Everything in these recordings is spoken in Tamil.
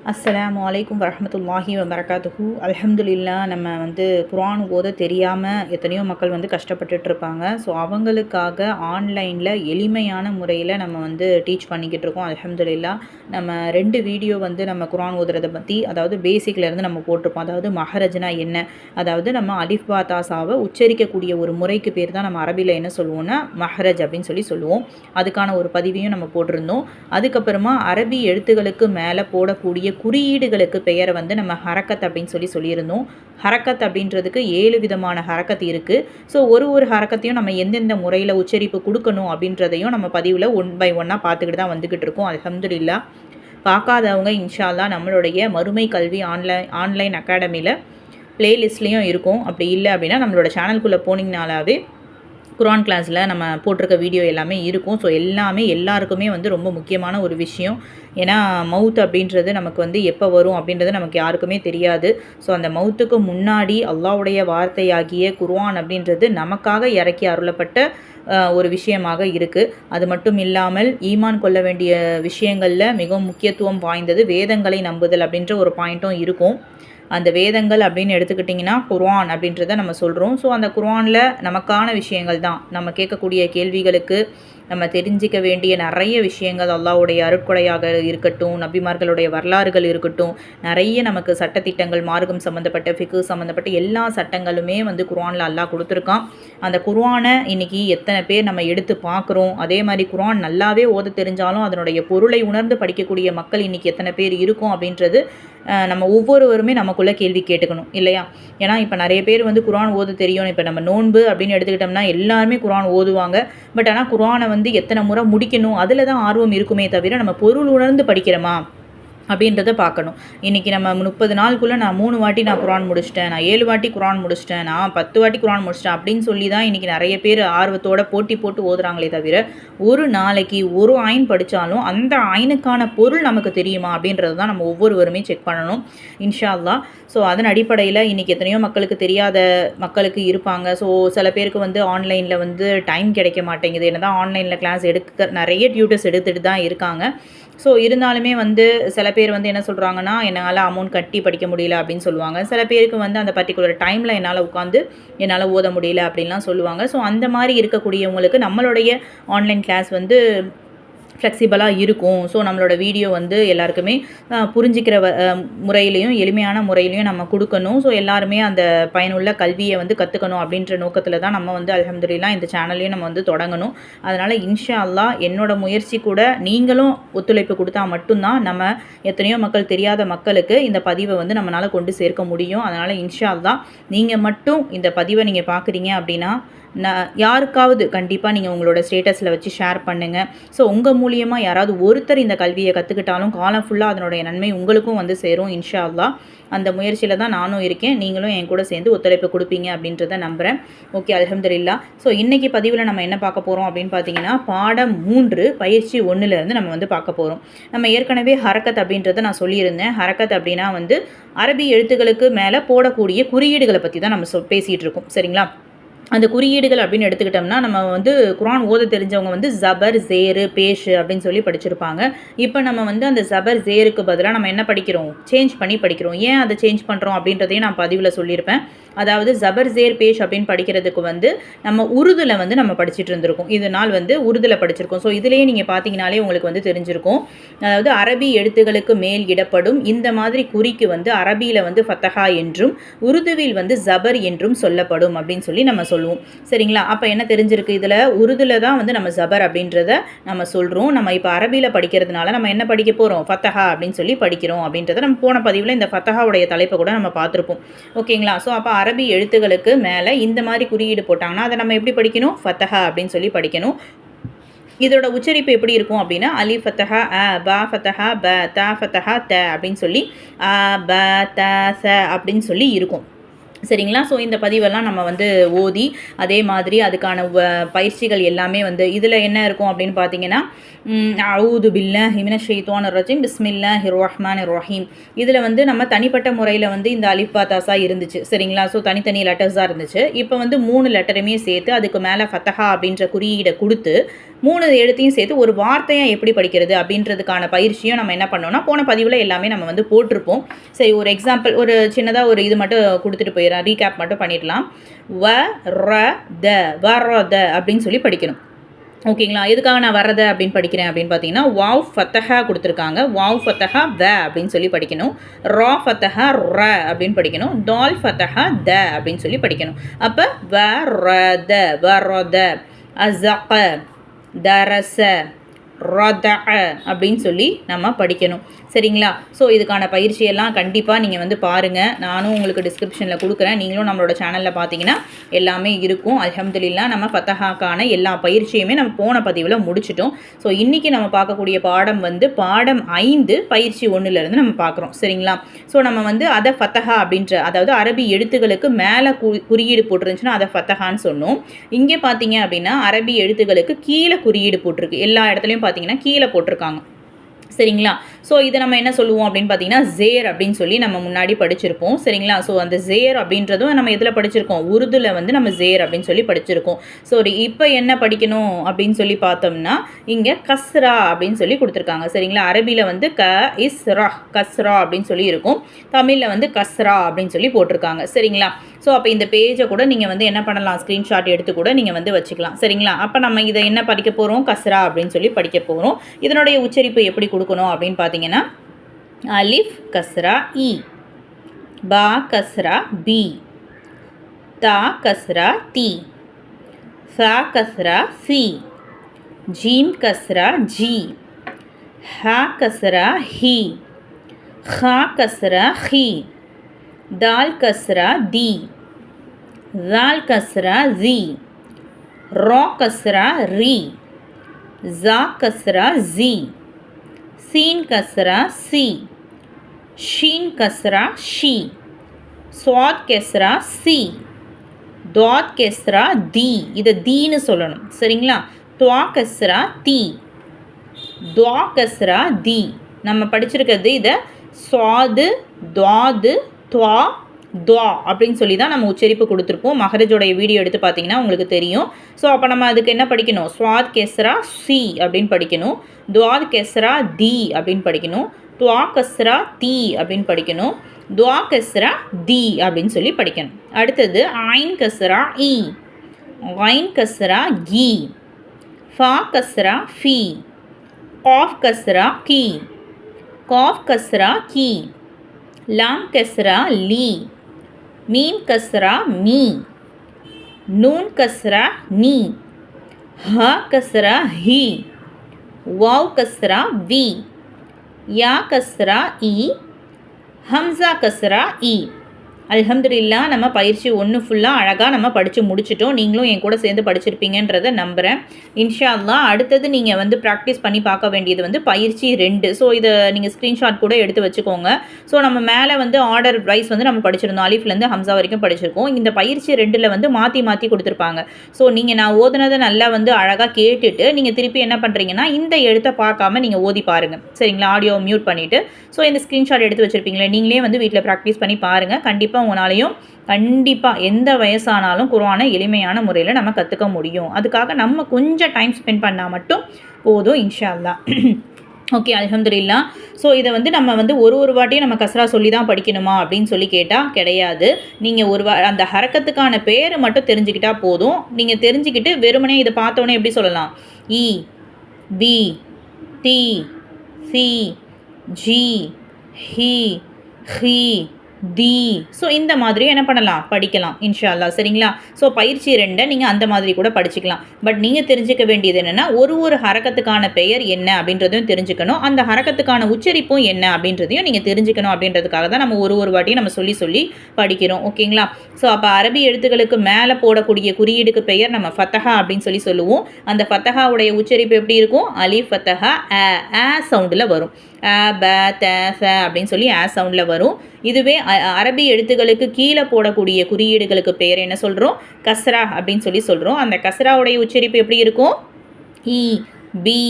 அஸ்லாம் அலைக்கும் வரமத்துல்லாஹி வபரகாத்துஹு. அலமதுல்லா நம்ம வந்து குரான் ஓத தெரியாமல் எத்தனையோ மக்கள் வந்து கஷ்டப்பட்டுட்டு இருப்பாங்க ஸோ அவங்களுக்காக ஆன்லைனில் எளிமையான முறையில் நம்ம வந்து டீச் பண்ணிக்கிட்டு இருக்கோம் அலமதுல்லா நம்ம ரெண்டு வீடியோ வந்து நம்ம குரான் ஓதுறதை பற்றி அதாவது பேசிக்லேருந்து நம்ம போட்டிருப்போம் அதாவது மஹரஜ்னா என்ன? அதாவது நம்ம அலிஃப் தாசாவை உச்சரிக்கக்கூடிய ஒரு முறைக்கு பேர் தான் நம்ம அரபியில் என்ன சொல்லுவோம்னா மஹரஜ் அப்படின்னு சொல்லி சொல்லுவோம். அதுக்கான ஒரு பதிவையும் நம்ம போட்டிருந்தோம் அதுக்கப்புறமா அரபி எழுத்துக்களுக்கு மேலே போடக்கூடிய குறியீடுகளுக்கு பெயரை வந்து நம்ம ஹரக்கத் அப்படின்னு சொல்லி சொல்லியிருந்தோம். ஹரக்கத் அப்படின்றதுக்கு ஏழு விதமான ஹரக்கத் இருக்குது ஸோ ஒரு ஒரு ஹரக்கத்தையும் நம்ம எந்தெந்த முறையில் உச்சரிப்பு கொடுக்கணும் அப்படின்றதையும் நம்ம பதிவில் ஒன் பை ஒன்னாக பார்த்துக்கிட்டு தான் வந்துக்கிட்டு இருக்கோம். அலமதுல்லா பார்க்காதவங்க இன்ஷால்லா நம்மளுடைய மறுமை கல்வி ஆன்லைன் ஆன்லைன் அகாடமியில் ப்ளேலிஸ்ட்லேயும் இருக்கும். அப்படி இல்லை அப்படின்னா நம்மளோட சேனல்குள்ளே போனீங்கனாலாவே குரான் கிளாஸில் நம்ம போட்டிருக்க வீடியோ எல்லாமே இருக்கும். ஸோ எல்லாமே எல்லாருக்குமே வந்து ரொம்ப முக்கியமான ஒரு விஷயம். ஏன்னா மவுத் அப்படின்றது நமக்கு வந்து எப்போ வரும் அப்படின்றது நமக்கு யாருக்குமே தெரியாது. ஸோ அந்த மவுத்துக்கு முன்னாடி அல்லாவுடைய வார்த்தையாகிய குர்வான் அப்படின்றது நமக்காக இறக்கி அருளப்பட்ட ஒரு விஷயமாக இருக்குது அது மட்டும் இல்லாமல் ஈமான் கொள்ள வேண்டிய விஷயங்களில் மிகவும் முக்கியத்துவம் வாய்ந்தது வேதங்களை நம்புதல் அப்படின்ற ஒரு பாயிண்ட்டும் இருக்கும். அந்த வேதங்கள் அப்படின்னு எடுத்துக்கிட்டிங்கன்னா குர்ஆன் அப்படின்றத நம்ம சொல்கிறோம் ஸோ அந்த குர்ஆனில் நமக்கான விஷயங்கள் தான். நம்ம கேட்கக்கூடிய கேள்விகளுக்கு நம்ம தெரிஞ்சிக்க வேண்டிய நிறைய விஷயங்கள் அல்லாவுடைய அருட்கொடையாக இருக்கட்டும் நபிமார்களுடைய வரலாறுகள் இருக்கட்டும் நிறைய நமக்கு சட்டத்திட்டங்கள் மார்க்கம் சம்மந்தப்பட்ட ஃபிக்கு சம்மந்தப்பட்ட எல்லா சட்டங்களுமே வந்து குர்ஆனில் அல்லாஹ் கொடுத்துருக்கான். அந்த குர்ஆனை இன்றைக்கி எத்தனை பேர் நம்ம எடுத்து பார்க்குறோம்? அதே மாதிரி குர்ஆன் நல்லாவே ஓத தெரிஞ்சாலும் அதனுடைய பொருளை உணர்ந்து படிக்கக்கூடிய மக்கள் இன்றைக்கி எத்தனை பேர் இருக்கும் அப்படின்றது நம்ம ஒவ்வொருவருமே நமக்குள்ளே கேள்வி கேட்டுக்கணும் இல்லையா? ஏன்னா இப்போ நிறைய பேர் வந்து குரான் ஓத தெரியும். இப்போ நம்ம நோன்பு அப்படின்னு எடுத்துக்கிட்டோம்னா எல்லாருமே குரான் ஓதுவாங்க. பட் ஆனால் குரானை வந்து எத்தனை முறை முடிக்கணும்? அதில் தான் ஆர்வம் இருக்குமே தவிர நம்ம பொருள் உணர்ந்து படிக்கிறோமா? அப்படின்றத பார்க்கணும். இன்றைக்கி நம்ம முப்பது நாளுக்குள்ளே நான் மூணு வாட்டி நான் குரான் முடிச்சிட்டேன் நான் ஏழு வாட்டி குரான் முடிச்சிட்டேன் நான் பத்து வாட்டி குரான் முடிச்சிட்டேன் அப்படின்னு சொல்லி தான் இன்றைக்கி நிறைய பேர் ஆர்வத்தோட போட்டி போட்டு ஓதுறாங்களே தவிர ஒரு நாளைக்கு ஒரு ஆயின் படித்தாலும் அந்த ஆயினுக்கான பொருள் நமக்கு தெரியுமா அப்படின்றது தான் நம்ம ஒவ்வொருவருமே செக் பண்ணணும் இன்ஷா அல்லா ஸோ அதன் அடிப்படையில் இன்றைக்கி எத்தனையோ மக்களுக்கு தெரியாத மக்களுக்கு இருப்பாங்க. ஸோ சில பேருக்கு வந்து ஆன்லைனில் வந்து டைம் கிடைக்க மாட்டேங்குது. என்ன தான் ஆன்லைனில் கிளாஸ் எடுக்க நிறைய டியூட்டர்ஸ் எடுத்துகிட்டு தான் இருக்காங்க. ஸோ இருந்தாலுமே வந்து சில பேர் வந்து என்ன சொல்கிறாங்கன்னா என்னால் அமௌண்ட் கட்டி படிக்க முடியல அப்படின்னு சொல்லுவாங்க. சில பேருக்கு வந்து அந்த பர்டிகுலர் டைமில் என்னால் உட்காந்து என்னால் ஓத முடியல அப்படின்லாம் சொல்லுவாங்க. ஸோ அந்த மாதிரி இருக்கக்கூடியவங்களுக்கு நம்மளுடைய ஆன்லைன் கிளாஸ் வந்து ஃப்ளெக்சிபிளாக இருக்கும். ஸோ நம்மளோட வீடியோ வந்து எல்லாருக்குமே புரிஞ்சிக்கிற முறையிலையும் எளிமையான முறையிலையும் நம்ம கொடுக்கணும். ஸோ எல்லாருமே அந்த பயனுள்ள கல்வியை வந்து கற்றுக்கணும் அப்படின்ற நோக்கத்தில் தான் நம்ம வந்து அலமதுல்லாம் இந்த சேனல்லையும் நம்ம வந்து தொடங்கணும். அதனால் இன்ஷா அல்லா என்னோட முயற்சி கூட நீங்களும் ஒத்துழைப்பு கொடுத்தா மட்டும்தான் நம்ம எத்தனையோ மக்கள் தெரியாத மக்களுக்கு இந்த பதிவை வந்து நம்மளால் கொண்டு சேர்க்க முடியும். அதனால் இன்ஷா அல்லா நீங்கள் மட்டும் இந்த பதிவை நீங்கள் பார்க்குறீங்க அப்படின்னா நான் யாருக்காவது கண்டிப்பாக நீங்கள் உங்களோட ஸ்டேட்டஸில் வச்சு ஷேர் பண்ணுங்கள் ஸோ உங்கள் மூலியமாக யாராவது ஒருத்தர் இந்த கல்வியை கற்றுக்கிட்டாலும் காலம் ஃபுல்லாக அதனுடைய நன்மை உங்களுக்கும் வந்து சேரும் இன்ஷா அல்லா அந்த முயற்சியில் தான் நானும் இருக்கேன். நீங்களும் என் கூட சேர்ந்து ஒத்துழைப்பு கொடுப்பீங்க அப்படின்றத நம்புகிறேன் ஓகே அலமதுல்லா ஸோ இன்றைக்கி பதிவில் நம்ம என்ன பார்க்க போகிறோம் அப்படின்னு பார்த்தீங்கன்னா பாடம் மூன்று பயிற்சி ஒன்றுலேருந்து நம்ம வந்து பார்க்க போகிறோம் நம்ம ஏற்கனவே ஹரக்கத் அப்படின்றத நான் சொல்லியிருந்தேன். ஹரக்கத் அப்படின்னா வந்து அரபி எழுத்துக்களுக்கு மேலே போடக்கூடிய குறியீடுகளை பற்றி தான் நம்ம சொ பேசிகிட்டு இருக்கோம். சரிங்களா? அந்த குறியீடுகள் அப்படின்னு எடுத்துக்கிட்டோம்னா நம்ம வந்து குரான் ஓத தெரிஞ்சவங்க வந்து ஜபர் ஜேரு பேஷு அப்படின்னு சொல்லி படிச்சிருப்பாங்க. இப்போ நம்ம வந்து அந்த ஜபர் ஜேருக்கு பதிலாக நம்ம என்ன படிக்கிறோம்? சேஞ்ச் பண்ணி படிக்கிறோம். ஏன் அதை சேஞ்ச் பண்ணுறோம் அப்படின்றதையும் நான் பதிவில் சொல்லியிருப்பேன். அதாவது ஜபர் ஜேர் பேஷ் அப்படின்னு படிக்கிறதுக்கு வந்து நம்ம உருதுல வந்து நம்ம படிச்சுட்டு இருந்திருக்கோம். இது நாள் வந்து உருதுல படிச்சிருக்கோம். ஸோ இதுலேயே நீங்கள் பார்த்தீங்கனாலே உங்களுக்கு வந்து தெரிஞ்சிருக்கும். அதாவது அரபி எழுத்துகளுக்கு மேல் இடப்படும் இந்த மாதிரி குறிக்கு வந்து அரபியில் வந்து ஃபத்தஹா என்றும் உருதுவில் வந்து ஜபர் என்றும் சொல்லப்படும் அப்படின்னு சொல்லி நம்ம சொல்லுவோம். சரிங்களா? அப்போ என்ன தெரிஞ்சிருக்கு? இதில் உருதுல தான் வந்து நம்ம ஜபர் அப்படின்றத நம்ம சொல்கிறோம் நம்ம இப்போ அரபியில் படிக்கிறதுனால நம்ம என்ன படிக்க போகிறோம் ஃபத்தஹா அப்படின்னு சொல்லி படிக்கிறோம் அப்படின்றத நம்ம போன பதிவில் இந்த ஃபத்தஹாவுடைய தலைப்பை கூட நம்ம பார்த்துருப்போம். ஓகேங்களா? ஸோ அப்போ அரபி எழுத்துகளுக்கு மேலே இந்த மாதிரி குறியீடு போட்டாங்கன்னா அதை நம்ம எப்படி படிக்கணும்? ஃபத்தஹா அப்படின்னு சொல்லி படிக்கணும். இதோட உச்சரிப்பு எப்படி இருக்கும் அப்படின்னா அலி ஃபத்தஹா அ பா ஃபத்தஹா ப த ஃபத்தஹா த அப்படின்னு சொல்லி அ ப த ச அப்படின்னு சொல்லி இருக்கும். சரிங்களா? ஸோ இந்த பதிவெல்லாம் நம்ம வந்து ஓதி அதே மாதிரி அதுக்கான பயிற்சிகள் எல்லாமே வந்து இதில் என்ன இருக்கும் அப்படின்னு பார்த்தீங்கன்னா அவுது பில்ல ஹிமின ஷெய்த்வான் ரஜிம் பிஸ்மில்லா ஹிர்ரஹ்மான் ரஹீம். இதில் வந்து நம்ம தனிப்பட்ட முறையில் வந்து இந்த அலிஃபா இருந்துச்சு. சரிங்களா? ஸோ தனித்தனி லெட்டர்ஸாக இருந்துச்சு. இப்போ வந்து மூணு லெட்டருமே சேர்த்து அதுக்கு மேலே ஃபத்தஹா அப்படின்ற குறியீடை கொடுத்து மூணு எழுத்தையும் சேர்த்து ஒரு வார்த்தையாக எப்படி படிக்கிறது அப்படின்றதுக்கான பயிற்சியும் நம்ம என்ன பண்ணோம்னா போன பதிவில் எல்லாமே நம்ம வந்து போட்டிருப்போம். சரி ஒரு எக்ஸாம்பிள் ஒரு சின்னதாக ஒரு இது மட்டும் கொடுத்துட்டு போயிடலாம் ரீகேப் மட்டும் பண்ணிடலாம். வ ர த வ ர த அப்படின்னு சொல்லி படிக்கணும். ஓகேங்களா? எதுக்காக நான் வர்றதை அப்படின்னு படிக்கிறேன் அப்படின்னு பார்த்தீங்கன்னா வாவ் ஃபத்தஹா கொடுத்துருக்காங்க. வாவ் ஃபத்தஹா வ அப்படின்னு சொல்லி படிக்கணும். ரா ஃபத்தஹா ர அப்படின்னு படிக்கணும். டால் ஃபத்தஹா த அப்படின்னு சொல்லி படிக்கணும். அப்போ வ ர த வ ர த அசக தரச. ரத அப்படின்னு சொல்லி நம்ம படிக்கணும். சரிங்களா? ஸோ இதுக்கான பயிற்சியெல்லாம் கண்டிப்பாக நீங்கள் வந்து பாருங்கள் நானும் உங்களுக்கு டிஸ்கிரிப்ஷனில் கொடுக்குறேன். நீங்களும் நம்மளோட சேனலில் பார்த்தீங்கன்னா எல்லாமே இருக்கும். அலமதுல்லா நம்ம ஃபத்தஹாக்கான எல்லா பயிற்சியுமே நம்ம போன பதிவில் முடிச்சிட்டோம். ஸோ இன்றைக்கி நம்ம பார்க்கக்கூடிய பாடம் வந்து பாடம் ஐந்து பயிற்சி ஒன்றுலேருந்து நம்ம பார்க்குறோம். சரிங்களா? ஸோ நம்ம வந்து அதை ஃபத்தஹா அப்படின்ற அதாவது அரபி எழுத்துக்களுக்கு மேலே கு குறியீடு போட்டிருந்துச்சுன்னா அதை ஃபத்தஹான்னு சொன்னோம். இங்கே பார்த்தீங்க அப்படின்னா அரபி எழுத்துக்களுக்கு கீழே குறியீடு போட்டிருக்கு. எல்லா இடத்துலையும் பார்த்தீங்கன்னா கீழே போட்டிருக்காங்க. சரிங்களா? ஸோ இதை நம்ம என்ன சொல்லுவோம் அப்படின்னு பார்த்தீங்கன்னா ஜேர் அப்படின்னு சொல்லி நம்ம முன்னாடி படிச்சிருப்போம். சரிங்களா? ஸோ அந்த ஜேர் அப்படின்றதும் நம்ம எதில் படிச்சிருக்கோம்? உருதுல வந்து நம்ம ஜேர் அப்படின்னு சொல்லி படிச்சிருக்கோம். ஸோ இப்போ என்ன படிக்கணும் அப்படின்னு சொல்லி பார்த்தோம்னா இங்கே கஸ்ரா அப்படின்னு சொல்லி கொடுத்துருக்காங்க. சரிங்களா? அரபியில் வந்து க இஸ் ரா கஸ்ரா அப்படின்னு சொல்லி இருக்கும். தமிழில் வந்து கஸ்ரா அப்படின்னு சொல்லி போட்டிருக்காங்க. சரிங்களா? ஸோ அப்போ இந்த பேஜை கூட நீங்கள் வந்து என்ன பண்ணலாம்? ஸ்க்ரீன்ஷாட் எடுத்து கூட நீங்கள் வந்து வச்சுக்கலாம். சரிங்களா? அப்போ நம்ம இதை என்ன படிக்க போகிறோம் கஸ்ரா அப்படின்னு சொல்லி படிக்க போகிறோம் இதனுடைய உச்சரிப்பு எப்படி கொடுக்கணும் அப்படின்னு பார்த்தீங்கன்னா அலிஃப் கஸ்ரா இ பா கஸ்ரா பி தா கஸ்ரா தி சா கஸ்ரா சி ஜீம் கஸ்ரா ஜி ஹா கஸ்ரா ஹி ஹா கஸ்ரா ஹி दाल कसरा दी जाल कसरा जी रॉ कसरा री जा कसरा जी சீன் கஸ்ரா சி. ஷீன் கஸ்ரா ஷி. சுவாத் கெஸ்ரா சி. துவாத் கெஸ்ரா தி. இதை தீன்னு சொல்லணும். சரிங்களா? துவா கஸ்ரா தி. துவா கஸ்ரா தி. நம்ம படிச்சிருக்கிறது இதை ஸ்வாது துவாது துவா துவா அப்படின்னு சொல்லி தான் நம்ம உச்சரிப்பு கொடுத்துருப்போம். மகரஜோடைய வீடியோ எடுத்து பார்த்தீங்கன்னா உங்களுக்கு தெரியும். ஸோ அப்போ நம்ம அதுக்கு என்ன படிக்கணும்? சுவாத் கெஸ்ரா சி அப்படின்னு படிக்கணும். துவாத் கெஸ்ரா தி அப்படின்னு படிக்கணும். துவா கஸ்ரா தி அப்படின்னு படிக்கணும். துவா கஸ்ரா தி அப்படின்னு சொல்லி படிக்கணும். அடுத்தது ஐன் கஸ்ரா இ ஒயின் கஸ்ரா கி. ஃபா கஸ்ரா ஃபி. காஃப் கஸ்ரா கி. காஃப் கஸ்ரா கி. லாம் கெஸ்ரா லீ. मीम कसरा मी, नून कसरा नी, ह कसरा ही, वाव कसरा वी, या कसरा ई, हमजा कसरा ई। அல்ஹம்துலில்லா நம்ம பயிற்சி ஒன்று ஃபுல்லாக அழகாக நம்ம படித்து முடிச்சிட்டோம். நீங்களும் என் கூட சேர்ந்து படிச்சிருப்பீங்கன்றதை நம்புகிறேன் இன்ஷா அல்லா அடுத்தது நீங்கள் வந்து ப்ராக்டிஸ் பண்ணி பார்க்க வேண்டியது வந்து பயிற்சி ரெண்டு. ஸோ இதை நீங்கள் ஸ்க்ரீன்ஷாட் கூட எடுத்து வச்சுக்கோங்க. ஸோ நம்ம மேலே வந்து ஆர்டர் வைஸ் வந்து நம்ம படிச்சிருந்தோம். அலிஃப்லேருந்து ஹம்சா வரைக்கும் படிச்சிருக்கோம். இந்த பயிற்சி ரெண்டில் வந்து மாற்றி மாற்றி கொடுத்துருப்பாங்க. ஸோ நீங்கள் நான் ஓதுனதை நல்லா வந்து அழகாக கேட்டுட்டு நீங்கள் திருப்பி என்ன பண்ணுறீங்கன்னா இந்த எழுத்தை பார்க்காம நீங்கள் ஓதி பாருங்கள் சரிங்களா? ஆடியோ மியூட் பண்ணிவிட்டு ஸோ இந்த ஸ்க்ரீன்ஷாட் எடுத்து வச்சுருப்பீங்களே நீங்களே வந்து வீட்டில் ப்ராக்டிஸ் பண்ணி பாருங்கள் கண்டிப்பாக கண்டிப்பாக கண்டிப்பாக எந்த வயசானாலும் குரானை எளிமையான முறையில் நம்ம கற்றுக்க முடியும். அதுக்காக நம்ம கொஞ்சம் டைம் ஸ்பெண்ட் பண்ணால் மட்டும் போதும் இன்ஷால்லா ஓகே அலமதுல்லா ஸோ இதை வந்து நம்ம வந்து ஒரு ஒரு வாட்டியும் நம்ம கசரா சொல்லி தான் படிக்கணுமா அப்படின்னு சொல்லி கேட்டால் கிடையாது. நீங்கள் ஒரு வா அந்த ஹரக்கத்துக்கான பேர் மட்டும் தெரிஞ்சுக்கிட்டால் போதும். நீங்கள் தெரிஞ்சுக்கிட்டு வெறுமனே இதை பார்த்தோன்னே எப்படி சொல்லலாம்? இ பி டி சி ஜி ஹி ஹி தி. ஸோ இந்த மாதிரி என்ன பண்ணலாம்? படிக்கலாம் இன்ஷால்லா சரிங்களா? ஸோ பயிற்சி ரெண்டை நீங்கள் அந்த மாதிரி கூட படிச்சுக்கலாம். பட் நீங்கள் தெரிஞ்சுக்க வேண்டியது என்னென்னா ஒரு ஒரு ஹரக்கத்துக்கான பெயர் என்ன அப்படின்றதையும் தெரிஞ்சுக்கணும். அந்த ஹரக்கத்துக்கான உச்சரிப்பும் என்ன அப்படின்றதையும் நீங்கள் தெரிஞ்சுக்கணும் அப்படின்றதுக்காக தான் நம்ம ஒரு ஒரு வாட்டியும் நம்ம சொல்லி சொல்லி படிக்கிறோம். ஓகேங்களா? ஸோ அப்போ அரபி எழுத்துக்களுக்கு மேலே போடக்கூடிய குறியீடுக்கு பெயர் நம்ம ஃபத்தஹா அப்படின்னு சொல்லி சொல்லுவோம். அந்த ஃபத்தஹாவுடைய உச்சரிப்பு எப்படி இருக்கும்? அலி ஃபத்தஹா ஆ சவுண்டில் வரும். ப த ச அப்படின்னு சொல்லி ஆ சவுண்டில் வரும். இதுவே அரபி எழுத்துக்களுக்கு கீழே போடக்கூடிய குறியீடுகளுக்கு பெயர் என்ன சொல்கிறோம் கஸ்ரா அப்படின்னு சொல்லி சொல்கிறோம் அந்த கஸ்ராவுடைய உச்சரிப்பு எப்படி இருக்கும்? இ பி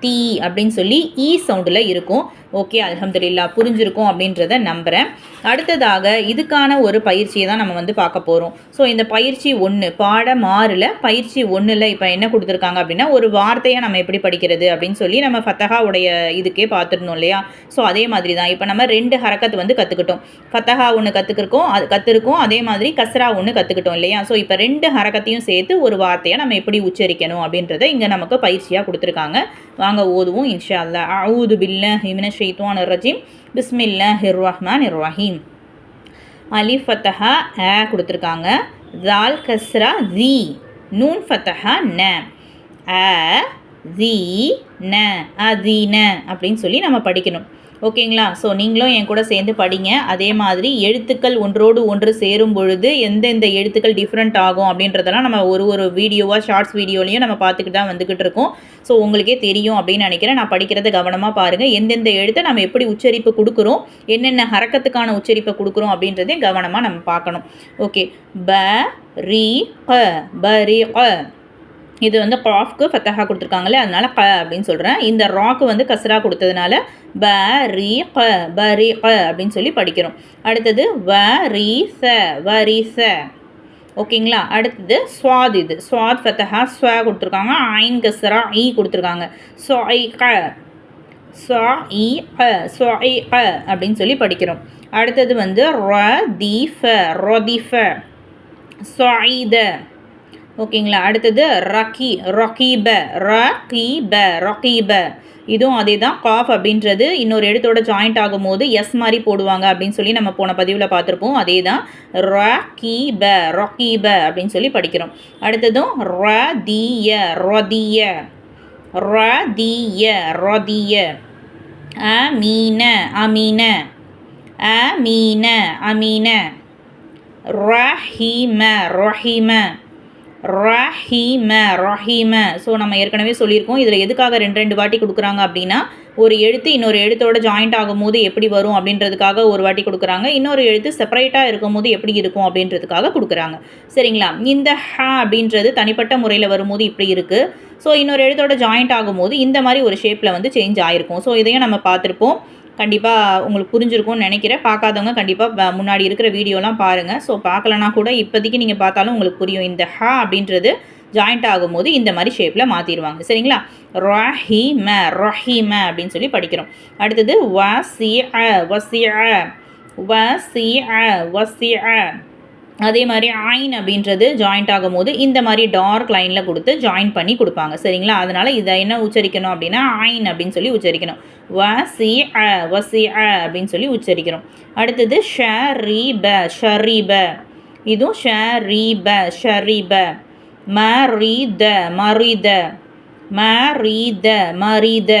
டி அப்படின்னு சொல்லி இ சவுண்டில் இருக்கும். ஓகே அலமதுல்லா புரிஞ்சிருக்கும் அப்படின்றத நம்புகிறேன் அடுத்ததாக இதுக்கான ஒரு பயிற்சியை தான் நம்ம வந்து பார்க்க போகிறோம் ஸோ இந்த பயிற்சி ஒன்று பாடம் ஆறில் பயிற்சி ஒன்றில் இப்போ என்ன கொடுத்துருக்காங்க அப்படின்னா ஒரு வார்த்தையை நம்ம எப்படி படிக்கிறது அப்படின்னு சொல்லி நம்ம ஃபத்தஹாவுடைய இதுக்கே பார்த்துருந்தோம் இல்லையா? ஸோ அதே மாதிரி தான். இப்போ நம்ம ரெண்டு ஹரக்கத்து வந்து கற்றுக்கிட்டோம் ஃபத்தஹா ஒன்று கற்றுக்கிருக்கோம் அது கற்றுருக்கோம் அதே மாதிரி கஸ்ரா ஒன்று கற்றுக்கிட்டோம் இல்லையா? ஸோ இப்போ ரெண்டு ஹரக்கத்தையும் சேர்த்து ஒரு வார்த்தையை நம்ம எப்படி உச்சரிக்கணும் அப்படின்றத இங்கே நமக்கு பயிற்சியாக கொடுத்துருக்காங்க. வாங்க ஓதுவோம் இன்ஷா அல்லா அவுது பில்ல ஹிமின ஷெய்த்வான் ரஜீம் பிஸ்மில்லா ஹிர் ரஹ்மான் ரஹீம் அலி ஃபத்தஹா ஆ கொடுத்துருக்காங்க ஜால் கஸ்ரா ஜி நூன் ஃபத்தஹா ந அ ஜி ந அதீன அப்படின்னு சொல்லி நம்ம படிக்கணும் ஓகேங்களா? ஸோ நீங்களும் என் கூட சேர்ந்து படிங்க. அதே மாதிரி எழுத்துக்கள் ஒன்றோடு ஒன்று சேரும் பொழுது எந்தெந்த எழுத்துக்கள் டிஃப்ரெண்ட் ஆகும் அப்படின்றதெல்லாம் நம்ம ஒரு ஒரு வீடியோவாக ஷார்ட்ஸ் வீடியோலையும் நம்ம பார்த்துக்கிட்டு தான் வந்துக்கிட்டு இருக்கோம். ஸோ உங்களுக்கே தெரியும் அப்படின்னு நினைக்கிறேன். நான் படிக்கிறத கவனமாக பாருங்கள் எந்தெந்த எழுத்தை நம்ம எப்படி உச்சரிப்பு கொடுக்குறோம்? என்னென்ன ஹரக்கத்துக்கான உச்சரிப்பை கொடுக்குறோம் அப்படின்றதையும் கவனமாக நம்ம பார்க்கணும். ஓகே ப ரி ப ப ரி இது வந்து ப்ராஃப்க்கு ஃபத்தஹா கொடுத்துருக்காங்களே அதனால் க அப்படின்னு சொல்கிறேன் இந்த ராக்கு வந்து கசரா கொடுத்ததுனால ப ரி க ப ரி க அப்படின்னு சொல்லி படிக்கிறோம். அடுத்தது வ ரி ச வ ரீ ச. ஓகேங்களா? அடுத்தது ஸ்வாத் இது. ஸ்வாத் ஃபத்தஹா ஸ்வா கொடுத்துருக்காங்க. ஐன் கசரா ஈ கொடுத்துருக்காங்க. சோ ஐ க. ஸ்வா இ க ஸ்வா இ க அப்படின்னு சொல்லி படிக்கிறோம். அடுத்தது வந்து ர தி ஃப. ரொ தி ஃப. ஸ்வாயித ஓகேங்களா? அடுத்தது ரக்கி ரக்கீப ரக்கீப ரக்கீப இதுவும் அதே தான் காஃப் அப்படின்றது இன்னொரு எழுத்தோட ஜாயிண்ட் ஆகும்போது எஸ் மாதிரி போடுவாங்க அப்படின்னு சொல்லி நம்ம போன பதிவில் பார்த்துருப்போம். அதே தான் ரக்கீப ரக்கீப அப்படின்னு சொல்லி படிக்கிறோம். அடுத்ததும் ரதிய ரொதிய. ரதிய ரொதிய. அமீன அமீன. அமீன அமீன. ரஹீம ரஹீம. ரஹீம ரஹீம. ஸோ நம்ம ஏற்கனவே சொல்லியிருக்கோம். இதில் எதுக்காக ரெண்டு ரெண்டு வாட்டி கொடுக்குறாங்க அப்படின்னா ஒரு எழுத்து இன்னொரு எழுத்தோட ஜாயிண்ட் ஆகும்போது எப்படி வரும் அப்படின்றதுக்காக ஒரு வாட்டி கொடுக்குறாங்க. இன்னொரு எழுத்து செப்பரேட்டாக இருக்கும்போது எப்படி இருக்கும் அப்படின்றதுக்காக கொடுக்குறாங்க. சரிங்களா? இந்த ஹ அப்படின்றது தனிப்பட்ட முறையில் வரும்போது இப்படி இருக்குது ஸோ இன்னொரு எழுத்தோட ஜாயிண்ட் ஆகும்போது இந்த மாதிரி ஒரு ஷேப்பில் வந்து சேஞ்ச் ஆகிருக்கும் ஸோ இதையும் நம்ம பார்த்துருப்போம். கண்டிப்பாக உங்களுக்கு புரிஞ்சிருக்கும்னு நினைக்கிறேன். பார்க்காதவங்க கண்டிப்பாக முன்னாடி இருக்கிற வீடியோலாம் பாருங்கள் ஸோ பார்க்கலனா கூட இப்போதைக்கு நீங்கள் பார்த்தாலும் உங்களுக்கு புரியும். இந்த ஹா அப்படின்றது ஜாயிண்ட் ஆகும்போது இந்த மாதிரி ஷேப்பில் மாற்றிடுவாங்க சரிங்களா? ரஹீம ரஹீம அப்படின்னு சொல்லி படிக்கிறோம். அடுத்தது வசி அ வசி அ வசி அ வசி அ அதே மாதிரி ஐன் அப்படின்றது ஜாயிண்ட் ஆகும்போது இந்த மாதிரி டார்க் லைனில் கொடுத்து ஜாயின் பண்ணி கொடுப்பாங்க. சரிங்களா? அதனால் இதை என்ன உச்சரிக்கணும் அப்படின்னா ஐன் அப்படின்னு சொல்லி உச்சரிக்கணும். வ சி அ வசி அ அப்படின்னு சொல்லி உச்சரிக்கிறோம் அடுத்தது ஷ ரீ ப ஷரீப. இதுவும் ஷ ரீ ப ஷரீப. ம ரீ த மரித ம ரீ த மரித.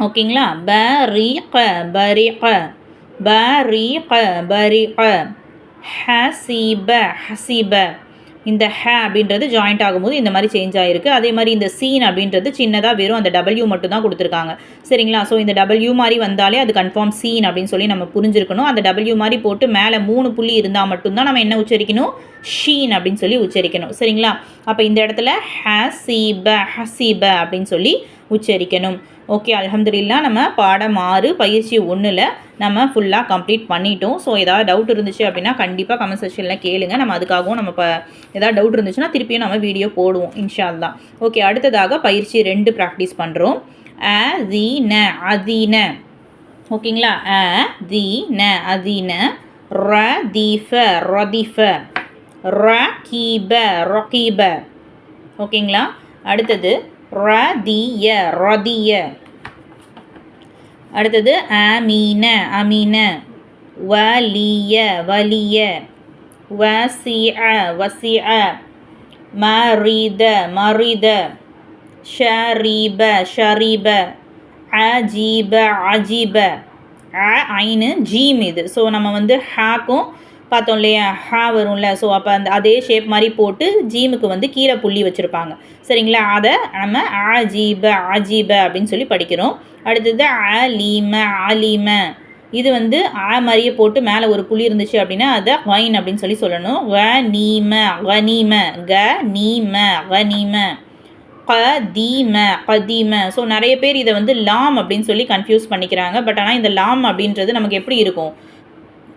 ஓகேங்களா? ப ரீ க பரி க ப ரீ க பரி க ஹசீப ஹசீப. இந்த ஹ அப்படின்றது ஜாயிண்ட் ஆகும்போது இந்த மாதிரி சேஞ்ச் ஆகிருக்கு அதே மாதிரி இந்த சீன் அப்படின்றது சின்னதாக வெறும் அந்த டபிள்யூ மட்டும் தான் கொடுத்துருக்காங்க. சரிங்களா? ஸோ இந்த டபிள்யூ மாதிரி வந்தாலே அது கன்ஃபார்ம் சீன் அப்படின்னு சொல்லி நம்ம புரிஞ்சிருக்கணும். அந்த டபிள்யூ மாதிரி போட்டு மேலே மூணு புள்ளி இருந்தால் மட்டும்தான் நம்ம என்ன உச்சரிக்கணும்? ஷீன் அப்படின்னு சொல்லி உச்சரிக்கணும். சரிங்களா? அப்போ இந்த இடத்துல ஹசீப ஹசீப அப்படின்னு சொல்லி உச்சரிக்கணும். ஓகே அலமதுல்லா நம்ம பாடம் ஆறு பயிற்சி ஒன்றில் நம்ம ஃபுல்லாக கம்ப்ளீட் பண்ணிட்டோம். ஸோ ஏதாவது டவுட் இருந்துச்சு அப்படின்னா கண்டிப்பாக கமெண்ட் செக்ஷனில் கேளுங்க. நம்ம அதுக்காகவும் நம்ம இப்போ ஏதாவது டவுட் இருந்துச்சுன்னா திருப்பியும் நம்ம வீடியோ போடுவோம் இன்ஷா ஓகே அடுத்ததாக பயிற்சி ரெண்டு ப்ராக்டிஸ் பண்ணுறோம் அ தி ந அதீன ஓகேங்களா அ தி ந அதீன ர தீஃப ரதீஃப ர கீப ரொகீப ஓகேங்களா அடுத்தது ரதிய ரதிய அடுத்தது அமீன அமீன. வலிய வலிய. வசிஅ வசிஅ மரித மரித. ஷரீப ஷரீப. அஜீப அஜீப. அ ஐனு ஜீம் இது. ஸோ நம்ம வந்து ஹாக்கும் பார்த்தோம் இல்லையா? ஹா வரும்ல. ஸோ அப்போ அந்த அதே ஷேப் மாதிரி போட்டு ஜீமுக்கு வந்து கீழே புள்ளி வச்சுருப்பாங்க. சரிங்களா? அதை நம்ம ஆஜீப ஆஜீப அப்படின்னு சொல்லி படிக்கிறோம். அடுத்தது அலீம அலீம. இது வந்து ஆ மாதிரியே போட்டு மேலே ஒரு புள்ளி இருந்துச்சு அப்படின்னா அதை வைன் அப்படின்னு சொல்லி சொல்லணும். வ நீம கனீம க நீம கனீம கதீம கதீம. ஸோ நிறைய பேர் இதை வந்து லாம் அப்படின்னு சொல்லி கன்ஃபியூஸ் பண்ணிக்கிறாங்க. பட் ஆனால் இந்த லாம் அப்படின்றது நமக்கு எப்படி இருக்கும்?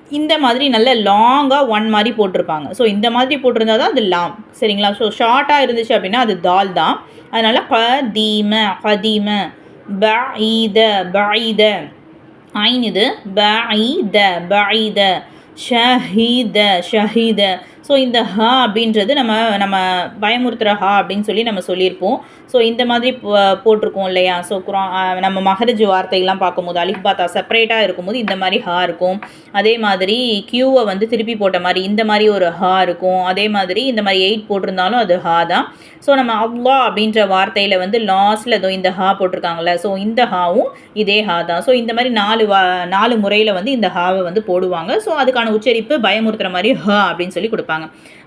இந்த மாதிரி நல்ல லாங்காக ஒன் மாதிரி போட்டிருப்பாங்க. ஸோ இந்த மாதிரி போட்டிருந்தா தான் அது லாம். சரிங்களா? ஸோ ஷார்ட்டாக இருந்துச்சு அப்படின்னா அது தால் தான். அதனால் கதீம ஈத ப ஈத ஐன் இது பஈத பஈத ஷஹீத ஷஹீத. ஸோ இந்த ஹா அப்படின்றது நம்ம நம்ம பயமுறுத்துகிற ஹா அப்படின்னு சொல்லி நம்ம சொல்லியிருப்போம். ஸோ இந்த மாதிரி போட்டிருக்கோம் இல்லையா? ஸோ குரா நம்ம மகரஜ் வார்த்தைகள்லாம் பார்க்கும்போது அலிஃபாத்தா செப்பரேட்டாக இருக்கும்போது இந்த மாதிரி ஹா இருக்கும். அதே மாதிரி கியூவை வந்து திருப்பி போட்ட மாதிரி இந்த மாதிரி ஒரு ஹா இருக்கும். அதே மாதிரி இந்த மாதிரி எயிட் போட்டிருந்தாலும் அது ஹா தான். ஸோ நம்ம அவ்வா அப்படின்ற வார்த்தையில் வந்து லாஸ்ட்டில் ஏதோ இந்த ஹா போட்டிருக்காங்களே ஸோ இந்த ஹாவும் இதே ஹா தான். ஸோ இந்த மாதிரி நாலு வா நாலு முறையில் வந்து இந்த ஹாவை வந்து போடுவாங்க. ஸோ அதுக்கான உச்சரிப்பு பயமுறுத்துகிற மாதிரி ஹா அப்படின்னு சொல்லி கொடுப்பாங்க.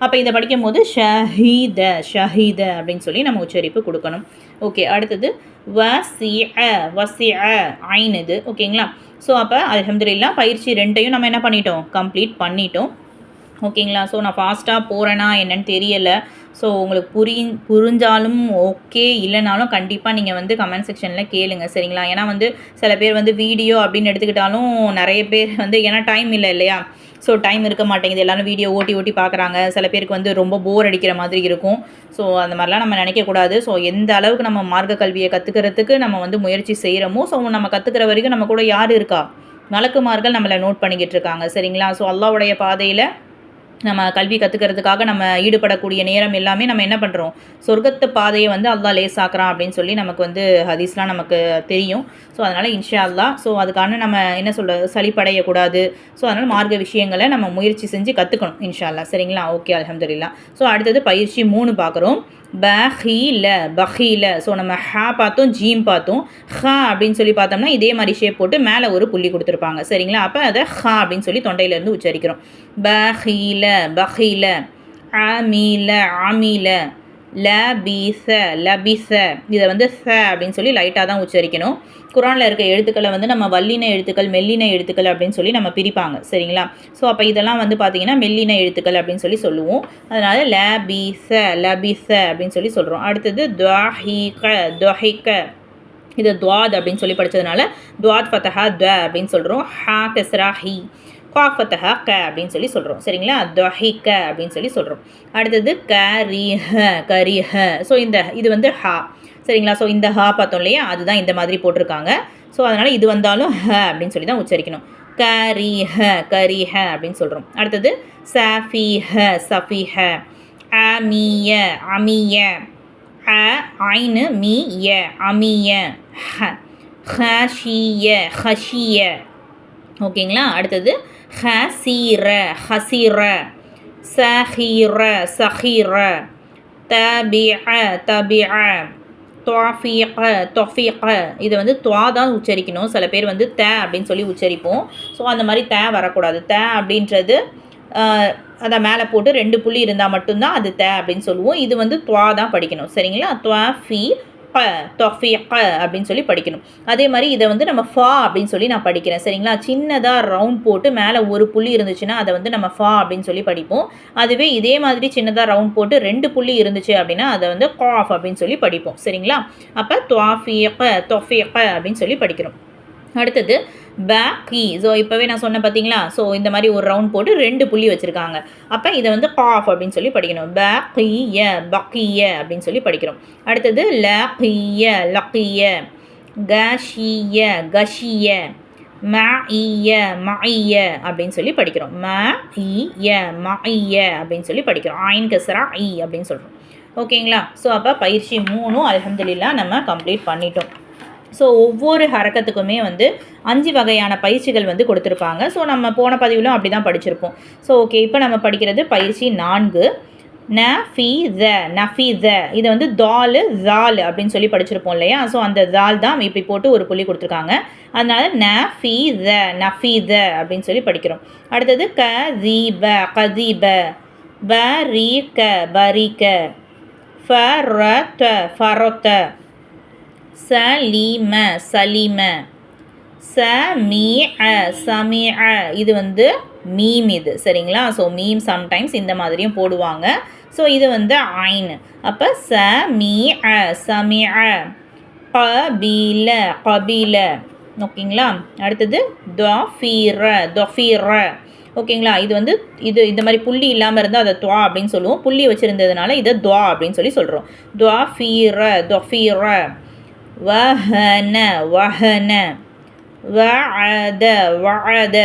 அப்போ இதை படிக்கும் போது ஷஹீத ஷஹீத அப்படின்னு சொல்லி நம்ம உச்சரிப்பு கொடுக்கணும். ஓகே அடுத்தது வசி வசிஅ ஐன் இது. ஓகேங்களா? ஸோ அப்போ அலமதுல்லா பயிற்சி ரெண்டையும் நம்ம என்ன பண்ணிட்டோம்? கம்ப்ளீட் பண்ணிட்டோம். ஓகேங்களா? ஸோ நான் ஃபாஸ்ட்டாக போகிறேன்னா என்னன்னு தெரியலை. ஸோ உங்களுக்கு புரிய புரிஞ்சாலும் ஓகே இல்லைனாலும் கண்டிப்பாக நீங்கள் வந்து கமெண்ட் செக்ஷனில் கேளுங்க. சரிங்களா? ஏன்னா வந்து சில பேர் வந்து வீடியோ அப்படின்னு எடுத்துக்கிட்டாலும் நிறைய பேர் வந்து ஏன்னா டைம் இல்லை இல்லையா? ஸோ டைம் இருக்க மாட்டேங்குது. எல்லோரும் வீடியோ ஓட்டி ஓட்டி பார்க்குறாங்க. சில பேருக்கு வந்து ரொம்ப போர் அடிக்கிற மாதிரி இருக்கும். ஸோ அந்த மாதிரிலாம் நம்ம நினைக்கக்கூடாது ஸோ எந்த அளவுக்கு நம்ம மார்க்க கல்வியை கற்றுக்கிறதுக்கு நம்ம வந்து முயற்சி செய்கிறோமோ ஸோ நம்ம கற்றுக்கிற வரைக்கும் நம்ம கூட யார் இருக்கா? மலக்குமார்கள் நம்மளை நோட் பண்ணிக்கிட்டு இருக்காங்க. சரிங்களா? ஸோ அல்லாவுடைய பாதையில் நம்ம கல்வி கற்றுக்கிறதுக்காக நம்ம ஈடுபடக்கூடிய நேரம் எல்லாமே நம்ம என்ன பண்ணுறோம் சொர்க்கத்து பாதையை வந்து அல்லா லேசாக்குறான் அப்படின்னு சொல்லி நமக்கு வந்து ஹதீஸ்லாம் நமக்கு தெரியும். ஸோ அதனால் இன்ஷா அல்லா ஸோ அதுக்கான நம்ம என்ன சொல்ல சளிப்படையக்கூடாது ஸோ அதனால் மார்க்க விஷயங்களை நம்ம முயற்சி செஞ்சு கற்றுக்கணும் இன்ஷா அல்லா சரிங்களா? ஓகே அலமதுல்லா ஸோ அடுத்தது பயிற்சி மூணு பார்க்குறோம் பஹீல பஹீல. ஸோ நம்ம ஹா பார்த்தோம் ஜீம் பார்த்தோம் ஹா அப்படின்னு சொல்லி பார்த்தோம்னா இதே மாதிரி ஷேப் போட்டு மேலே ஒரு புள்ளி கொடுத்துருப்பாங்க. சரிங்களா? அப்போ அதை ஹா அப்படின்னு சொல்லி தொண்டையிலேருந்து உச்சரிக்கிறோம். பஹீல பஹீல. ஆமீல ஆமீல லபீச லபிச. இதை வந்து ச அப்படின்னு சொல்லி லைட்டாக தான் உச்சரிக்கணும். குரானில் இருக்க எழுத்துக்களை வந்து நம்ம வல்லின எழுத்துக்கள் மெல்லின எழுத்துக்கள் அப்படின்னு சொல்லி நம்ம பிரிப்பாங்க. சரிங்களா? ஸோ அப்போ இதெல்லாம் வந்து பார்த்திங்கன்னா மெல்லின எழுத்துக்கள் அப்படின்னு சொல்லி சொல்லுவோம். அதனால் லபீச லபிச அப்படின்னு சொல்லி சொல்கிறோம் அடுத்தது துவாஹிக துவஹிக இது துவாத் அப்படின்னு சொல்லி படித்ததுனால துவாத் ஃபத்தஹா த அப்படின்னு சொல்கிறோம் ஹா கெஸ்ரா ஹி. காஃபத்தஹா க அப்படின்னு சொல்லி சொல்கிறோம் சரிங்களா? க அப்படின்னு சொல்லி சொல்கிறோம் அடுத்தது க ரி ஹ கரி ஹ. ஸோ இந்த இது வந்து ஹா. சரிங்களா? ஸோ இந்த ஹா பார்த்தோம் இல்லையா? அதுதான் இந்த மாதிரி போட்டிருக்காங்க. ஸோ அதனால் இது வந்தாலும் ஹ அப்படின்னு சொல்லி தான் உச்சரிக்கணும். கரி ஹ கரி ஹ அப்படின்னு சொல்கிறோம் அடுத்தது சஃபி ஹ அமிய அமிய. அ ஐனு மீ ய அமிய. ஹ ஹஷிய ஹஷிய ஓகேங்களா? அடுத்தது ஹசீர ஹசீர சஹீர சஹீர தபிஅ தபிஅ தொஃபீக தொஃபீக இதை வந்து துவா தான் உச்சரிக்கணும். சில பேர் வந்து த அப்படின்னு சொல்லி உச்சரிப்போம். ஸோ அந்த மாதிரி தே வரக்கூடாது. தே அப்படின்றது அதை மேலே போட்டு ரெண்டு புள்ளி இருந்தால் மட்டும்தான் அது தே அப்படின்னு சொல்லுவோம். இது வந்து துவா தான் படிக்கணும். சரிங்களா? துவா ஃபீ ப தொஃபிக அப்படின்னு சொல்லி படிக்கணும். அதே மாதிரி இதை வந்து நம்ம ஃபா அப்படின்னு சொல்லி நான் படிக்கிறேன். சரிங்களா? சின்னதாக ரவுண்ட் போட்டு மேலே ஒரு புள்ளி இருந்துச்சுன்னா அதை வந்து நம்ம ஃபா அப்படின்னு சொல்லி படிப்போம். அதுவே இதே மாதிரி சின்னதாக ரவுண்ட் போட்டு ரெண்டு புள்ளி இருந்துச்சு அப்படின்னா அதை வந்து காஃப் அப்படின்னு சொல்லி படிப்போம். சரிங்களா? அப்போ துவாஃபியக தொஃபியக அப்படின்னு சொல்லி படிக்கிறோம். அடுத்தது பேக்கி ஸோ இப்போவே நான் சொன்னேன் பார்த்தீங்களா ஸோ இந்த மாதிரி ஒரு ரவுண்ட் போட்டு ரெண்டு புள்ளி வச்சுருக்காங்க. அப்போ இதை வந்து காஃப் அப்படின்னு சொல்லி படிக்கணும். பேக்கிய பக்கிய அப்படின்னு சொல்லி படிக்கிறோம். அடுத்தது லக்கிய லக்கிய கஷிய கஷிய ம ஈய மஇய அப்படின்னு சொல்லி படிக்கிறோம். ம ஈய மஇய அப்படின்னு சொல்லி படிக்கிறோம். ஆயின் கசரா இ அப்படின்னு சொல்கிறோம் ஓகேங்களா ஸோ அப்போ பயிற்சி மூணும் அலமதுல்லா நம்ம கம்ப்ளீட் பண்ணிட்டோம். ஸோ ஒவ்வொரு ஹரக்கத்துக்குமே வந்து அஞ்சு வகையான பயிற்சிகள் வந்து கொடுத்துருப்பாங்க. ஸோ நம்ம போன பதிவிலும் அப்படி தான் படிச்சிருப்போம். ஸோ ஓகே இப்போ நம்ம படிக்கிறது பயிற்சி நான்கு. ந ஃபி த. நஃபி த. இதை வந்து தாலு ஜால் அப்படின்னு சொல்லி படிச்சிருப்போம் இல்லையா? ஸோ அந்த ஜால் தான் இப்படி போட்டு ஒரு புள்ளி கொடுத்துருக்காங்க. அதனால ந ஃபி த. நஃபி த அப்படின்னு சொல்லி படிக்கிறோம். அடுத்தது க ஜீப கதீப ப. ரீ க. பரி ஃப ர த. ஃபரொத்த சலீம சலீம. ச மீ அ சமீ அ இது வந்து மீம் இது சரிங்களா? ஸோ மீம் சம்டைம்ஸ் இந்த மாதிரியும் போடுவாங்க. ஸோ இது வந்து ஐன் அப்போ ச மீ அ சமீ அ கபீல கபீல. ஓகேங்களா? அடுத்தது தொஃபீர தொஃபீர. ஓகேங்களா? இது வந்து இது இந்த மாதிரி புள்ளி இல்லாமல் இருந்தால் அதை துவா அப்படின்னு சொல்லுவோம். புள்ளி வச்சுருந்ததுனால இதை துவா அப்படின்னு சொல்லி சொல்கிறோம் துவா ஃபீர தொஃபீர. وهن وهن وعد وعد.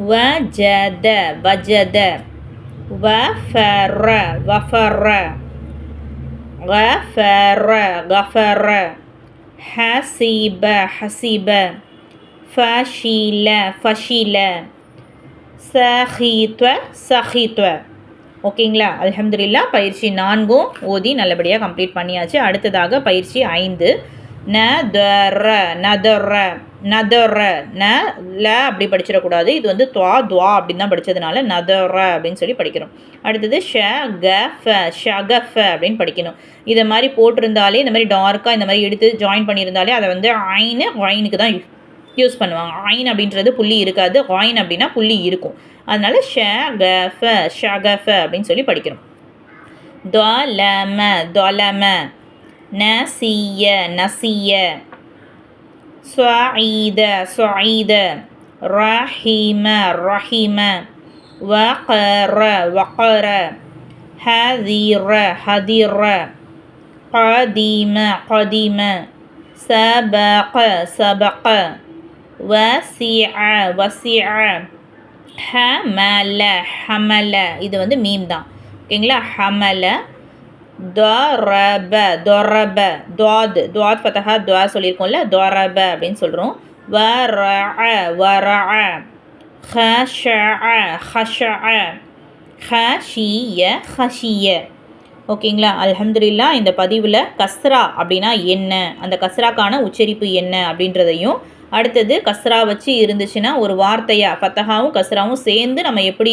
وجد وجد. وفر وفر. غفر غفر. حسب حسب. فشل فشل. سخط سخط ஓகேங்களா? அலமதுல்லா பயிற்சி நான்கும் ஓதி நல்லபடியாக கம்ப்ளீட் பண்ணியாச்சு. அடுத்ததாக பயிற்சி ஐந்து. ந தர நதர நதர ந ல அப்படி படிச்சிடக்கூடாது. இது வந்து துவா துவா அப்படின்னு தான் படித்ததுனால நதர அப்படின்னு சொல்லி படிக்கிறோம். அடுத்தது ஷ க ஃப ஷகஃப அப்படின்னு படிக்கணும். இதை மாதிரி போட்டிருந்தாலே இந்த மாதிரி டார்க்காக இந்த மாதிரி எடுத்து ஜாயின் பண்ணியிருந்தாலே அதை வந்து ஐனு ஒயினுக்கு தான் யூஸ் பண்ணுவாங்க. ஆயின் அப்படின்றது புள்ளி இருக்காது. ஆயின் அப்படின்னா புள்ளி இருக்கும். அதனால ஷ க ஃப ஷகஃப அப்படின்னு சொல்லி படிக்கிறோம் தொலம தொலம நசிய நசிய ஸ்வஈத ஸ்வஈத ரஹிம ரஹிம வகர வகர ஹதிர ஹதிர قديم قديم سبق سبق வசிஅ வசிஅ ஹமல ஹமல. இது வந்து மீம் தான். ஓகேங்களா? ஹமல தொரப தொரப. துவாத் துவாத் ஃபத்தஹா துவா சொல்லியிருக்கோம்ல? தொரப அப்படின்னு சொல்கிறோம் வர வர ஹஷ ஹஷ ஹஷிய ஹஷிய. ஓகேங்களா? அலமதுல்லா இந்த பதிவில் கஸ்ரா அப்படின்னா என்ன? அந்த கஸ்ராக்கான உச்சரிப்பு என்ன அப்படின்றதையும் அடுத்தது கஸ்ரா வச்சு இருந்துச்சுன்னா ஒரு வார்த்தையா ஃபத்தஹாவும் கஸ்ராவும் சேர்ந்து நம்ம எப்படி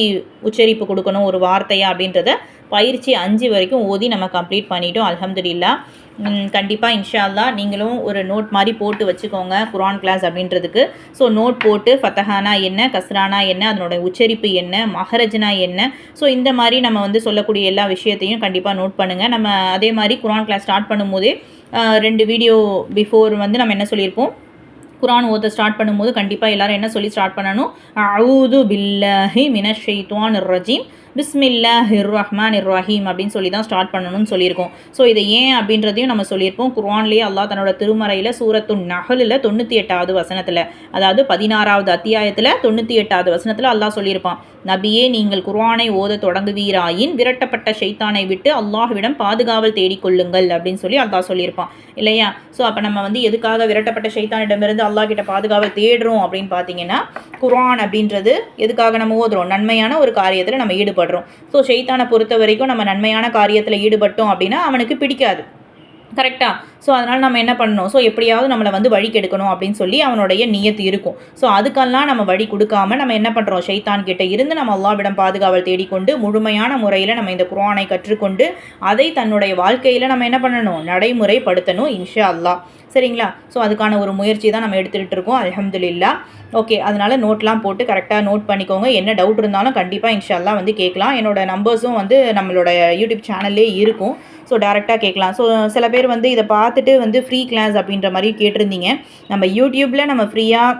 உச்சரிப்பு கொடுக்கணும் ஒரு வார்த்தையா அப்படின்றத பயிற்சி அஞ்சு வரைக்கும் ஓதி நம்ம கம்ப்ளீட் பண்ணிட்டோம். அலமதுல்லா கண்டிப்பாக இன்ஷால்லா நீங்களும் ஒரு நோட் மாதிரி போட்டு வச்சுக்கோங்க குரான் கிளாஸ் அப்படின்றதுக்கு. ஸோ நோட் போட்டு ஃபத்தஹானா என்ன கஸ்ரானா என்ன அதனோட உச்சரிப்பு என்ன மஹரஜனா என்ன. ஸோ இந்த மாதிரி நம்ம வந்து சொல்லக்கூடிய எல்லா விஷயத்தையும் கண்டிப்பாக நோட் பண்ணுங்கள் நம்ம அதே மாதிரி குரான் கிளாஸ் ஸ்டார்ட் பண்ணும்போதே ரெண்டு வீடியோ பிஃபோர் வந்து நம்ம என்ன சொல்லியிருப்போம்? குரான் ஓத ஸ்டார்ட் பண்ணும்போது கண்டிப்பாக எல்லாரும் என்ன சொல்லி ஸ்டார்ட் பண்ணணும்? அவுது பில்லாஹி மினஷ் ரஜீம் பிஸ்மில்லா ஹிர் ரஹ்மான் இர் ரஹீம் அப்படின்னு சொல்லி தான் ஸ்டார்ட் பண்ணணும்னு சொல்லியிருக்கோம். ஸோ இதை ஏன் அப்படின்றதையும் நம்ம சொல்லியிருப்போம். குர்வான்லேயே அல்லாஹ் தன்னோட திருமறையில் சூரத்து நகலில் தொண்ணூற்றி எட்டாவது வசனத்தில் அதாவது பதினாறாவது அத்தியாயத்தில் தொண்ணூற்றி எட்டாவது வசனத்தில் அல்லாஹ் சொல்லியிருப்பான். நபியே நீங்கள் குர்ஆனை ஓத தொடங்குவீராயின் விரட்டப்பட்ட ஷைத்தானை விட்டு அல்லாஹ்விடம் பாதுகாவல் தேடிக்கொள்ளுங்கள் அப்படின்னு சொல்லி அல்லாஹ் சொல்லியிருப்பான். இல்லையா? ஸோ அப்போ நம்ம வந்து எதுக்காக விரட்டப்பட்ட ஷைத்தானிடமிருந்து அல்லாஹ் கிட்ட பாதுகாவல் தேடுறோம் அப்படின்னு பார்த்தீங்கன்னா குர்ஆன் அப்படின்றது எதுக்காக நம்ம ஓதுறோம்? நன்மையான ஒரு காரியத்தில் நம்ம ஈடுபடுறோம். ஸோ ஷைத்தானை பொறுத்த வரைக்கும் நம்ம நன்மையான காரியத்தில் ஈடுபட்டோம் அப்படின்னா அவனுக்கு பிடிக்காது. கரெக்டாக ஸோ அதனால் நம்ம என்ன பண்ணணும்? ஸோ எப்படியாவது நம்மளை வந்து வழி கெடுக்கணும் அப்படின்னு சொல்லி அவனுடைய நியத்து இருக்கும். ஸோ அதுக்கெல்லாம் நம்ம வழி கொடுக்காம நம்ம என்ன பண்ணுறோம் ஷைத்தான் கிட்ட இருந்து நம்ம அல்லாவிடம் பாதுகாவல் தேடிக்கொண்டு முழுமையான முறையில் நம்ம இந்த குரானை கற்றுக்கொண்டு அதை தன்னுடைய வாழ்க்கையில் நம்ம என்ன பண்ணணும்? நடைமுறைப்படுத்தணும் இன்ஷா அல்லாஹ். சரிங்களா? ஸோ அதுக்கான ஒரு முயற்சி தான் நம்ம எடுத்துகிட்டு இருக்கோம். அலமதுல்லா ஓகே அதனால் நோட்லாம் போட்டு கரெக்டாக நோட் பண்ணிக்கோங்க. என்ன டவுட் இருந்தாலும் கண்டிப்பாக இன்ஷால்லாம் வந்து கேட்கலாம். என்னோடய நம்பர்ஸும் வந்து நம்மளோட யூடியூப் சேனல்லே இருக்கும். ஸோ டேரெக்டாக கேட்கலாம். ஸோ சில பேர் வந்து இதை பார்த்துட்டு வந்து ஃப்ரீ கிளாஸ் அப்படின்ற மாதிரி கேட்டிருந்தீங்க. நம்ம யூடியூப்பில் நம்ம ஃப்ரீயாக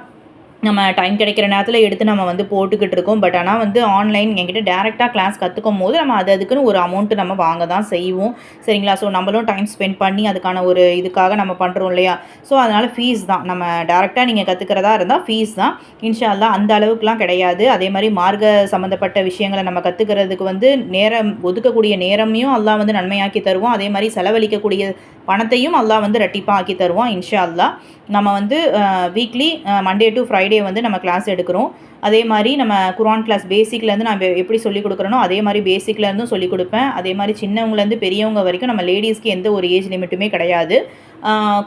நம்ம டைம் கிடைக்கிற நேரத்தில் எடுத்து நம்ம வந்து போட்டுக்கிட்டு இருக்கோம். பட் ஆனால் வந்து ஆன்லைன் என்கிட்ட டேரெக்டாக கிளாஸ் கற்றுக்கும் போது நம்ம அது அதுக்குன்னு ஒரு அமௌண்ட்டு நம்ம வாங்க தான் செய்வோம். சரிங்களா? ஸோ நம்மளும் டைம் ஸ்பெண்ட் பண்ணி அதுக்கான ஒரு இதுக்காக நம்ம பண்ணுறோம் இல்லையா? ஸோ அதனால் ஃபீஸ் தான். நம்ம டேரெக்டாக நீங்கள் கற்றுக்கிறதா இருந்தால் ஃபீஸ் தான். இன்ஷால்லா அந்த அளவுக்குலாம் கிடையாது. அதே மாதிரி மார்க்க சம்மந்தப்பட்ட விஷயங்களை நம்ம கற்றுக்கிறதுக்கு வந்து நேரம் ஒதுக்கக்கூடிய நேரமையும் அல்லாஹ் வந்து நன்மையாக்கி தருவோம் அதே மாதிரி செலவழிக்கக்கூடிய பணத்தையும் அல்லாஹ் வந்து ரெட்டிப்பாக ஆக்கி தருவோம் இன்ஷா அல்லா நம்ம வந்து வீக்லி மண்டே டு ஃப்ரைடே வந்து நம்ம கிளாஸ் எடுக்கிறோம். அதே மாதிரி நம்ம குரான் கிளாஸ் பேசிக்லேருந்து நான் எப்படி சொல்லிக் கொடுக்குறனோ அதே மாதிரி பேசிக்லேருந்தும் சொல்லிக் கொடுப்பேன். அதே மாதிரி சின்னவங்கலேருந்து பெரியவங்க வரைக்கும் நம்ம லேடிஸ்க்கு எந்த ஒரு ஏஜ் லிமிட்டுமே கிடையாது.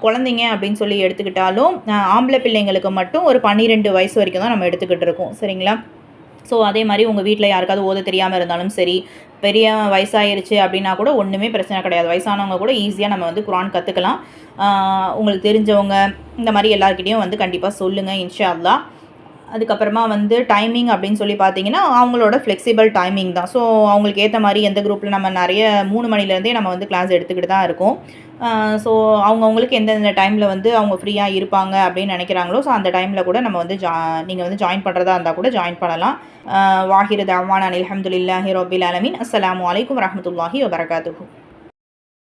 குழந்தைங்க அப்படின்னு சொல்லி எடுத்துக்கிட்டாலும் ஆம்பளை பிள்ளைங்களுக்கு மட்டும் ஒரு பன்னிரெண்டு வயசு வரைக்கும் தான் நம்ம எடுத்துக்கிட்டு இருக்கோம். சரிங்களா? ஸோ அதே மாதிரி உங்கள் வீட்டில் யாருக்காவது ஓத தெரியாமல் இருந்தாலும் சரி பெரிய வயசாயிருச்சு அப்படின்னா கூட ஒன்றுமே பிரச்சனை கிடையாது. வயசானவங்க கூட ஈஸியாக நம்ம வந்து குரான் கற்றுக்கலாம் உங்களுக்கு தெரிஞ்சவங்க இந்த மாதிரி எல்லாருக்கிட்டேயும் வந்து கண்டிப்பாக சொல்லுங்கள் இன்ஷா அல்லா அதுக்கப்புறமா வந்து டைமிங் அப்படின்னு சொல்லி பார்த்தீங்கன்னா அவங்களோட ஃப்ளெக்சிபிள் டைமிங் தான். ஸோ அவங்களுக்கு ஏற்ற மாதிரி எந்த குரூப்பில் நம்ம நிறைய மூணு மணிலேருந்தே நம்ம வந்து கிளாஸ் எடுத்துக்கிட்டு தான் இருக்கோம். ஸோ அவங்கவுங்களுக்கு எந்தெந்த டைமில் வந்து அவங்க ஃப்ரீயாக இருப்பாங்க அப்படின்னு நினைக்கிறாங்களோ ஸோ அந்த டைமில் கூட நம்ம வந்து ஜா நீங்கள் வந்து ஜாயின் பண்ணுறதா இருந்தால் கூட ஜாயின் பண்ணலாம். வாஹிர் தவான் அலமதுல்லாஹி ரபில் அலமின் அஸ்லாம் வலைக்கம் வரமத்துல்லாஹி வபரகாத்து